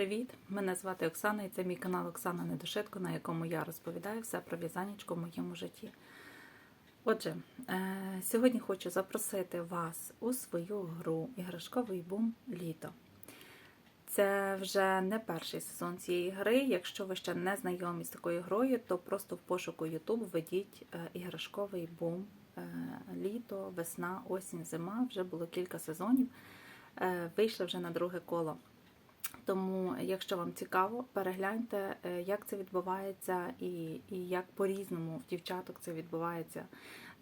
Привіт! Мене звати Оксана і це мій канал Оксана Недошитко, на якому я розповідаю все про в'язанечко в моєму житті. Отже, е, сьогодні хочу запросити вас у свою гру Іграшковий бум літо. Це вже не перший сезон цієї гри. Якщо ви ще не знайомі з такою грою, то просто в пошуку YouTube введіть е, іграшковий бум е, літо, весна, осінь, зима. Вже було кілька сезонів. Вийшли вже на друге коло. Тому, якщо вам цікаво, перегляньте, е, як це відбувається і, і як по-різному в дівчаток це відбувається.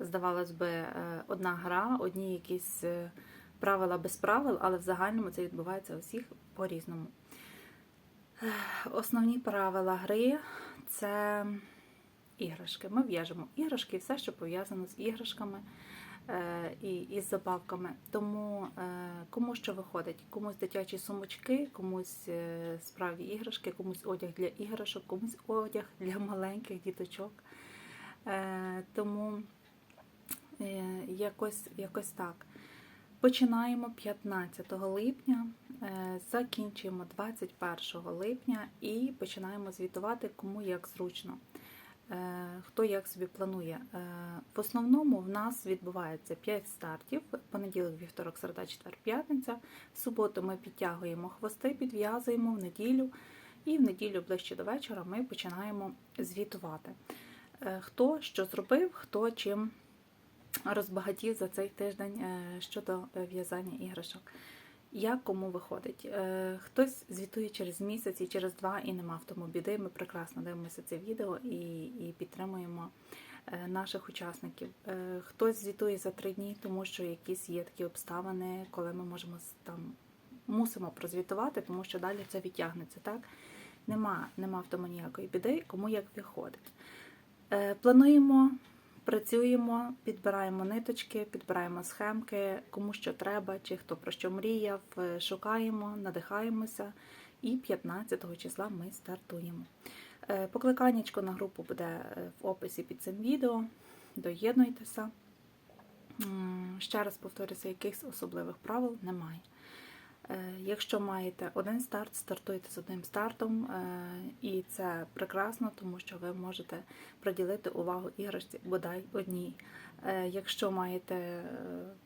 Здавалось би, е, одна гра, одні якісь е, правила без правил, але в загальному це відбувається у всіх по-різному. Основні правила гри це іграшки. Ми в'яжемо іграшки і все, що пов'язано з іграшками і, і з забавками. Тому е, кому що виходить, комусь дитячі сумочки, комусь е, справді іграшки, комусь одяг для іграшок, комусь одяг для маленьких діточок. Е, Тому е, якось, якось так. Починаємо 15 липня, е, закінчуємо 21 липня і починаємо звітувати, кому як зручно. Е, Хто як собі планує. Е, В основному в нас відбувається 5 стартів: понеділок, вівторок, середа, четвер, п'ятниця. В суботу ми підтягуємо хвости, підв'язуємо в неділю, і в неділю ближче до вечора ми починаємо звітувати. Е, Хто що зробив, хто чим розбагатів за цей тиждень щодо в'язання іграшок. Як кому виходить? Е, Хтось звітує через місяць і через два, і нема в тому біди. Ми прекрасно дивимося це відео і, і підтримуємо е, наших учасників. Е, Хтось звітує за три дні, тому що якісь є такі обставини, коли ми можемо там мусимо прозвітувати, тому що далі це відтягнеться. Так нема, нема в тому ніякої біди, кому як виходить. Плануємо Працюємо, підбираємо ниточки, підбираємо схемки, кому що треба, чи хто про що мріяв, е, шукаємо, надихаємося. І 15 числа ми стартуємо. Е, Покликаннячко на групу буде е, в описі під цим відео. Доєднуйтеся. Ще раз повторюся, якихось особливих правил немає. Е, Якщо маєте один старт, стартуйте з одним стартом, е, і це прекрасно, тому що ви можете приділити увагу іграшці бодай одній. Е, Якщо маєте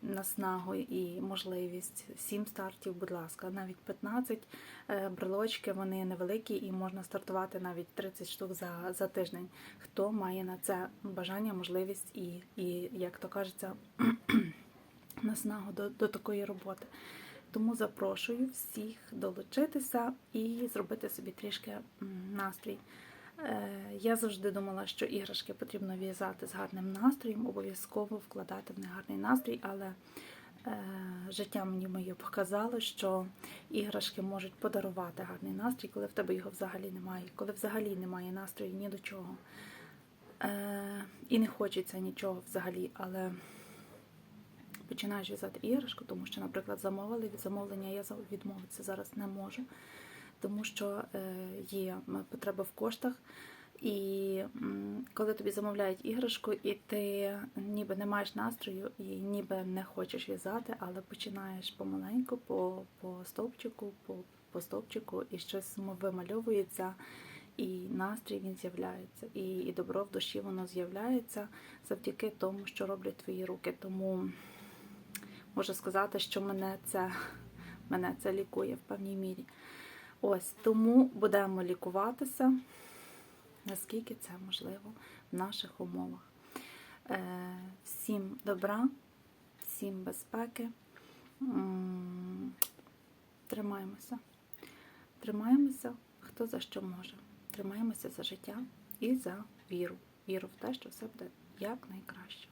наснагу і можливість 7 стартів, будь ласка, навіть 15 Е, брелочки, вони невеликі і можна стартувати навіть 30 штук за, за тиждень. Хто має на це бажання, можливість і, і як то кажеться, наснагу до, до такої роботи. Тому запрошую всіх долучитися і зробити собі трішки настрій. Е, Я завжди думала, що іграшки потрібно в'язати з гарним настроєм, обов'язково вкладати в них гарний настрій, але е, життя мені моє показало, що іграшки можуть подарувати гарний настрій, коли в тебе його взагалі немає, коли взагалі немає настрою ні до чого. Е, І не хочеться нічого взагалі, але починаєш в'язати іграшку, тому що, наприклад, замовили від замовлення, я відмовитися зараз не можу, тому що е, є потреба в коштах. І коли тобі замовляють іграшку, і ти ніби не маєш настрою, і ніби не хочеш в'язати, але починаєш помаленьку, по, по стовпчику, по, по стовпчику, і щось вимальовується, і настрій він з'являється, і, і добро в душі воно з'являється завдяки тому, що роблять твої руки. Тому можу сказати, що мене це, мене це лікує в певній мірі. Ось тому будемо лікуватися, наскільки це можливо в наших умовах. Е, всім добра, всім безпеки. Тримаємося. Тримаємося, хто за що може. Тримаємося за життя і за віру. Віру в те, що все буде якнайкраще.